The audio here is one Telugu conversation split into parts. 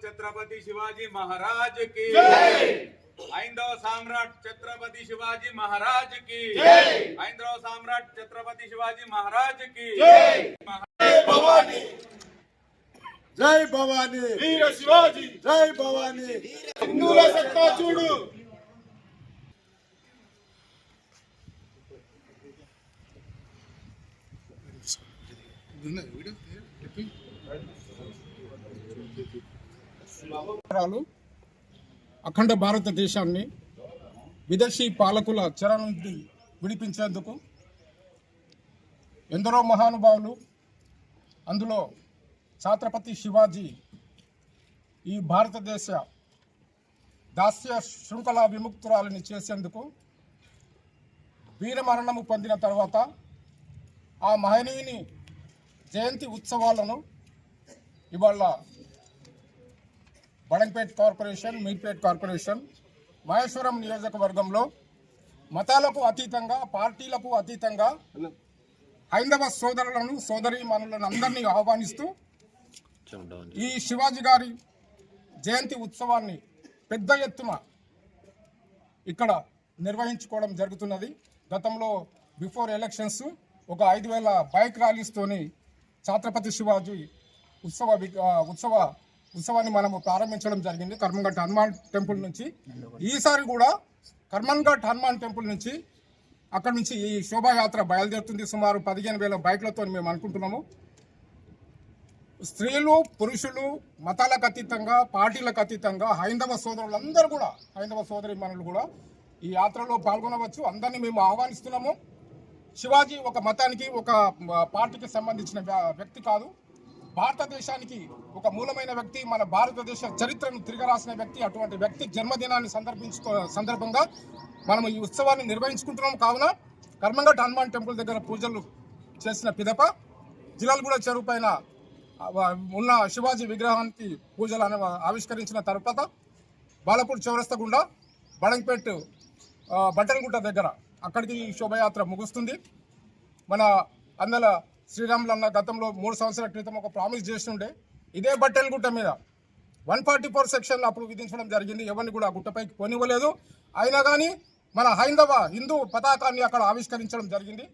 छत्रपति शिवाजी महाराज की ఐందవ సామ్రాట్ ఛత్రపతి శివాజీ మహారాజ్ కి ఐందవ సామ్రాట్ ఛత్రపతి శివాజీ మహారాజ్ కి భవానీ జై భవానీ వీర శివాజీ జై భవానీ హిందువుల సత్తా చూడు రాలు అఖండ భారతదేశాన్ని విదేశీ పాలకుల చెర నుండి విడిపించేందుకు ఎందరో మహానుభావులు అందులో ఛాత్రపతి శివాజీ ఈ భారతదేశ దాస్య శృంఖల విముక్తురాలని చేసేందుకు వీరమరణము పొందిన తర్వాత ఆ మహనీయుని జయంతి ఉత్సవాలను ఇవాళ బడంపేట్ కార్పొరేషన్ మీర్పేట్ కార్పొరేషన్ మహేశ్వరం నియోజకవర్గంలో మతాలకు అతీతంగా పార్టీలకు అతీతంగా హైందవ సోదరులను సోదరీమణులను అందరినీ ఆహ్వానిస్తూ ఈ శివాజీ గారి జయంతి ఉత్సవాన్ని పెద్ద ఎత్తున ఇక్కడ నిర్వహించుకోవడం జరుగుతున్నది. గతంలో బిఫోర్ ఎలక్షన్స్ ఒక ఐదు వేల బైక్ ర్యాలీస్తోని ఛాత్రపతి శివాజీ ఉత్సవ వి- ఉత్సవ ఉత్సవాన్ని మనము ప్రారంభించడం జరిగింది. కర్మంఘట్ హనుమాన్ టెంపుల్ నుంచి. ఈసారి కూడా కర్మన్ఘట్ హనుమాన్ టెంపుల్ నుంచి అక్కడ నుంచి ఈ శోభాయాత్ర బయలుదేరుతుంది. సుమారు పదిహేను వేల బైక్లతో మేము అనుకుంటున్నాము. స్త్రీలు పురుషులు మతాలకు అతీతంగా పార్టీలకు అతీతంగా హైందవ సోదరులందరూ కూడా హైందవ సోదరి మనులు కూడా ఈ యాత్రలో పాల్గొనవచ్చు. అందరినీ మేము ఆహ్వానిస్తున్నాము. శివాజీ ఒక మతానికి ఒక పార్టీకి సంబంధించిన వ్య- వ్యక్తి కాదు. భారతదేశానికి ఒక మూలమైన వ్యక్తి మన భారతదేశ చరిత్రను తిరగరాసిన వ్యక్తి అటువంటి వ్యక్తి జన్మదినాన్ని సందర్భించుకో సందర్భంగా మనం ఈ ఉత్సవాన్ని నిర్వహించుకుంటున్నాం కావున కర్మంగట్ హనుమాన్ టెంపుల్ దగ్గర పూజలు చేసిన పిదప జిలాలగూడ చెరువు పైన ఉన్న శివాజీ విగ్రహానికి పూజలు అనే ఆవిష్కరించిన తర్వాత బాలపూర్ చౌరస్త గుండా బడంపేట్ బట్టనగుట్ట దగ్గర అక్కడికి ఈ శోభయాత్ర ముగుస్తుంది. మన అందల శ్రీరాములు అన్న గతంలో మూడు సంవత్సరాల క్రితం ఒక ప్రామిస్ చేస్తుండే ఇదే బట్టెలగుట్ట మీద. వన్ ఫార్టీ ఫోర్ సెక్షన్ అప్పుడు విధించడం జరిగింది ఎవరిని కూడా ఆ గుట్టపైకి పోనివ్వలేదు అయినా కానీ మన హైందవ హిందూ పతాకాన్ని అక్కడ ఆవిష్కరించడం జరిగింది.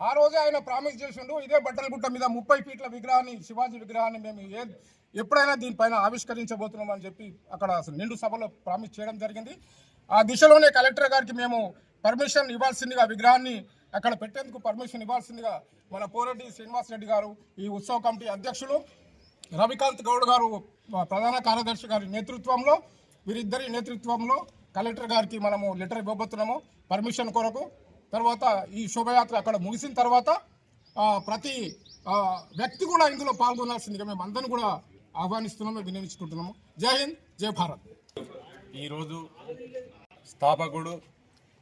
ఆ రోజే ఆయన ప్రామిస్ చేసిండు ఇదే బట్టలగుట్ట మీద ముప్పై ఫీట్ల విగ్రహాన్ని శివాజీ విగ్రహాన్ని మేము ఏ ఎప్పుడైనా దీనిపైన ఆవిష్కరించబోతున్నాం అని చెప్పి అక్కడ అసలు నిండు సభలో ప్రామిస్ చేయడం జరిగింది. ఆ దిశలోనే కలెక్టర్ గారికి మేము పర్మిషన్ ఇవ్వాల్సిందిగా విగ్రహాన్ని అక్కడ పెట్టేందుకు పర్మిషన్ ఇవ్వాల్సిందిగా మన పోరెడ్డి శ్రీనివాస్ రెడ్డి గారు ఈ ఉత్సవ కమిటీ అధ్యక్షులు రవికాంత్ గౌడ్ గారు ప్రధాన కార్యదర్శి గారి నేతృత్వంలో వీరిద్దరి నేతృత్వంలో కలెక్టర్ గారికి మనము లెటర్ ఇవ్వబోతున్నాము పర్మిషన్ కొరకు. తర్వాత ఈ శోభయాత్ర అక్కడ ముగిసిన తర్వాత ప్రతి వ్యక్తి కూడా ఇందులో పాల్గొనాల్సిందిగా మేము అందరిని కూడా ఆహ్వానిస్తున్నాము వినియోగించుకుంటున్నాము. జై హింద్ జై భారత్. ఈరోజు స్థాపకుడు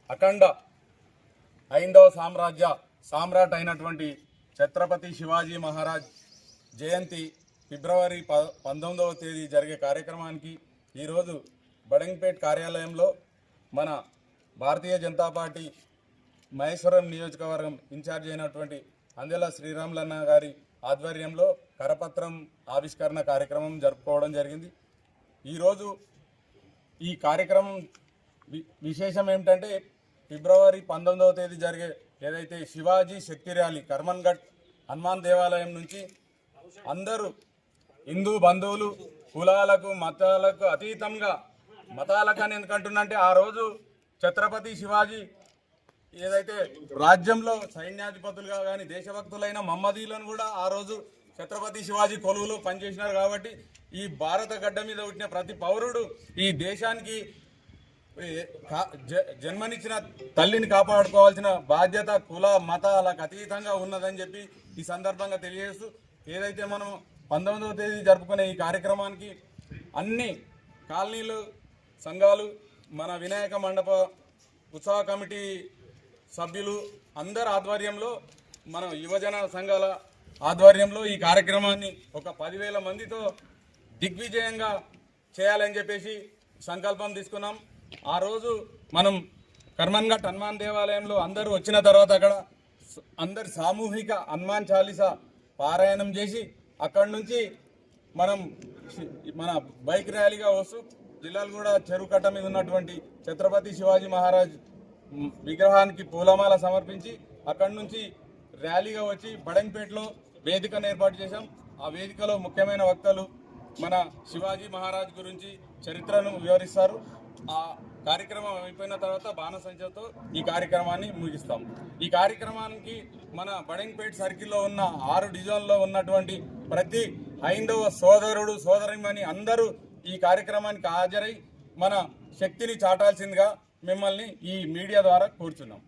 అఖండ ఐందవ సామ్రాజ్య సామ్రాట్ అయినటువంటి ఛత్రపతి శివాజీ మహారాజ్ జయంతి ఫిబ్రవరి ప పంతొమ్మిదవ తేదీ జరిగే కార్యక్రమానికి ఈరోజు బడంగ్పేట్ కార్యాలయంలో మన భారతీయ జనతా పార్టీ మహేశ్వరం నియోజకవర్గం ఇన్ఛార్జ్ అయినటువంటి అందెల శ్రీరాములన్న గారి ఆధ్వర్యంలో కరపత్రం ఆవిష్కరణ కార్యక్రమం జరుపుకోవడం జరిగింది. ఈరోజు ఈ కార్యక్రమం వి- విశేషం ఏమిటంటే ఫిబ్రవరి పంతొమ్మిదవ తేదీ జరిగే ఏదైతే శివాజీ శక్తి ర్యాలీ కర్మన్ఘట్ హనుమాన్ దేవాలయం నుంచి అందరూ హిందూ బంధువులు కులాలకు మతాలకు అతీతంగా మతాలకు అని ఎందుకంటున్నంటే ఆ రోజు ఛత్రపతి శివాజీ ఏదైతే రాజ్యంలో సైన్యాధిపతులుగా కానీ దేశభక్తులైన మమ్మదీలను కూడా ఆ రోజు ఛత్రపతి శివాజీ కొలువులో పనిచేసినారు కాబట్టి ఈ భారత గడ్డ మీద పుట్టిన ప్రతి పౌరుడు ఈ దేశానికి జన్మనిచ్చిన తల్లిని కాపాడుకోవాల్సిన బాధ్యత కుల మతాలకు అతీతంగా ఉన్నదని చెప్పి ఈ సందర్భంగా తెలియజేస్తూ ఏదైతే మనం పంతొమ్మిదవ తేదీ జరుపుకునే ఈ కార్యక్రమానికి అన్ని కాలనీలు సంఘాలు మన వినాయక మండప ఉత్సవ కమిటీ సభ్యులు అందరి ఆధ్వర్యంలో మన యువజన సంఘాల ఆధ్వర్యంలో ఈ కార్యక్రమాన్ని ఒక పదివేల మందితో దిగ్విజయంగా చేయాలని చెప్పేసి సంకల్పం తీసుకున్నాం. ఆ రోజు మనం కర్మన్ఘట్ హనుమాన్ దేవాలయంలో అందరూ వచ్చిన తర్వాత అక్కడ అందరు అందరి సామూహిక హనుమాన్ చాలీసా పారాయణం చేసి అక్కడి నుంచి మనం మన బైక్ ర్యాలీగా వస్తూ జిల్లాలు కూడా చెరువు కట్ట మీద ఉన్నటువంటి ఛత్రపతి శివాజీ మహారాజ్ విగ్రహానికి పూలమాల సమర్పించి అక్కడి నుంచి ర్యాలీగా వచ్చి బడంపేటలో వేదికను ఏర్పాటు చేశాం. ఆ వేదికలో ముఖ్యమైన వక్తలు మన శివాజీ మహారాజ్ గురించి చరిత్రను వివరిస్తారు. ఆ కార్యక్రమం అయిపోయిన తర్వాత బాణసంచతో ఈ కార్యక్రమాన్ని ముగిస్తాం. ఈ కార్యక్రమానికి మన బడంపేట్ సర్కిల్లో ఉన్న ఆరు డివిజన్లో ఉన్నటువంటి ప్రతి హైందవ సోదరుడు సోదరిమని అందరూ ఈ కార్యక్రమానికి హాజరై మన శక్తిని చాటాల్సిందిగా మిమ్మల్ని ఈ మీడియా ద్వారా కోరుచున్నాం.